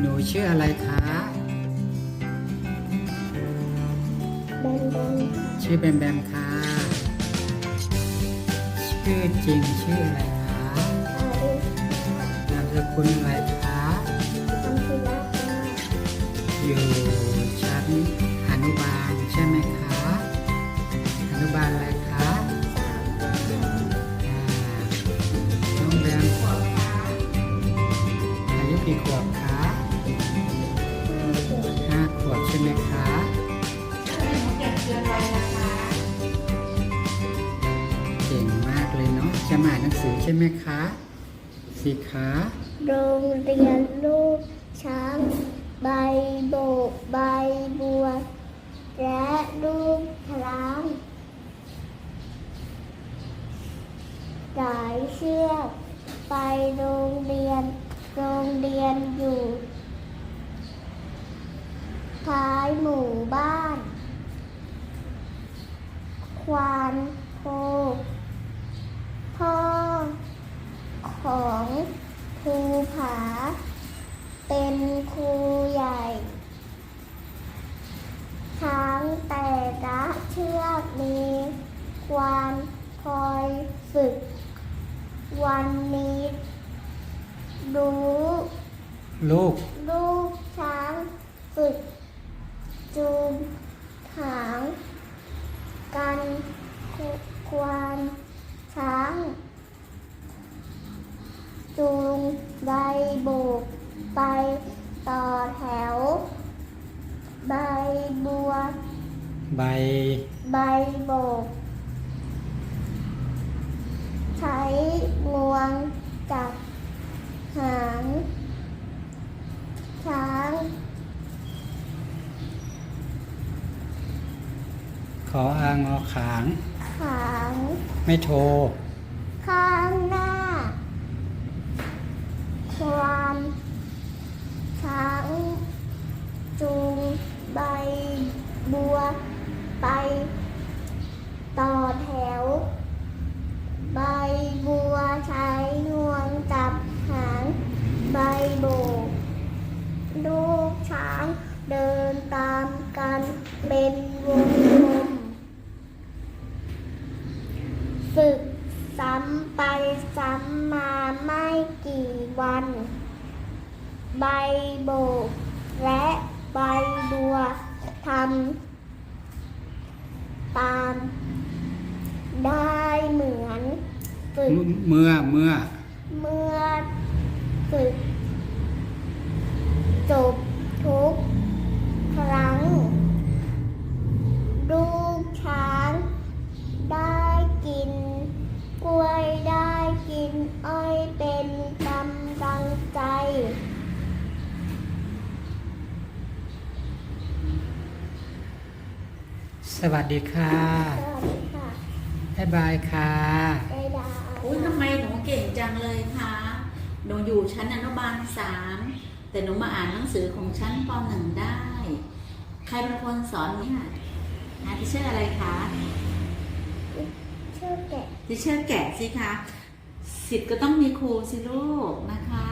หนูชื่ออะไรคะแบมแบมชื่อแบมแบมค่ะ ชื่อจริงชื่ออะไรคะอาริสนามสกุลอะไร กี่ขวบคะห้าขวบใช่ไหมคะเก่งมากเลยเนาะจะมาอ่านหนังสือใช่ไหมคะสิคะโรงเรียนลูกช้างใบโบกใบบัว และลูกพลามสายเชือกไปโรงเรียน โรงเรียนอยู่ ท้ายหมู่บ้าน ควานโค พ่อ ของครูผา เป็นครูใหญ่ช้างแต่ละเชือกมีควานคอยฝึก วันนี้ รู้ลูก ลูกช้างฝึกจูงหางกันควานช้าง จูงใบโบกไปต่อแถว ใบบัว ใบ ใบโบก ใช้งวงจับหาง ช้าง ข ออางอขางหางไม่โทร ข้างหน้า ความช้างจูงใบบัวไป ต่อแถว ใบบัวใช้งวงจับหางใบโบกลูกช้างเดินตามกันเป็นวงกลม ฝึกซ้ำไปซ้ำมาไม่กี่วัน ใบโบกและใบบัวทำตาม ได้เหมือนฝึกเมื่อเมื่อเมื่อฝึกจบ สวัสดีค่ะสวัสดีค่ะบ๊ายบายค่ะได้ดาอุ้ยทำไมหนูเก่งจังเลยคะหนูอยู่ชั้นอนุบาลสามแต่หนูมาอ่านหนังสือของชั้นปหนึ่งได้ ใครเป็นคนสอนเนี่ยนะที่ชื่ออะไรคะชื่อแกะที่ชื่อแกะสิคะสิทธิ์ก็ต้องมีครูสิลูกนะคะ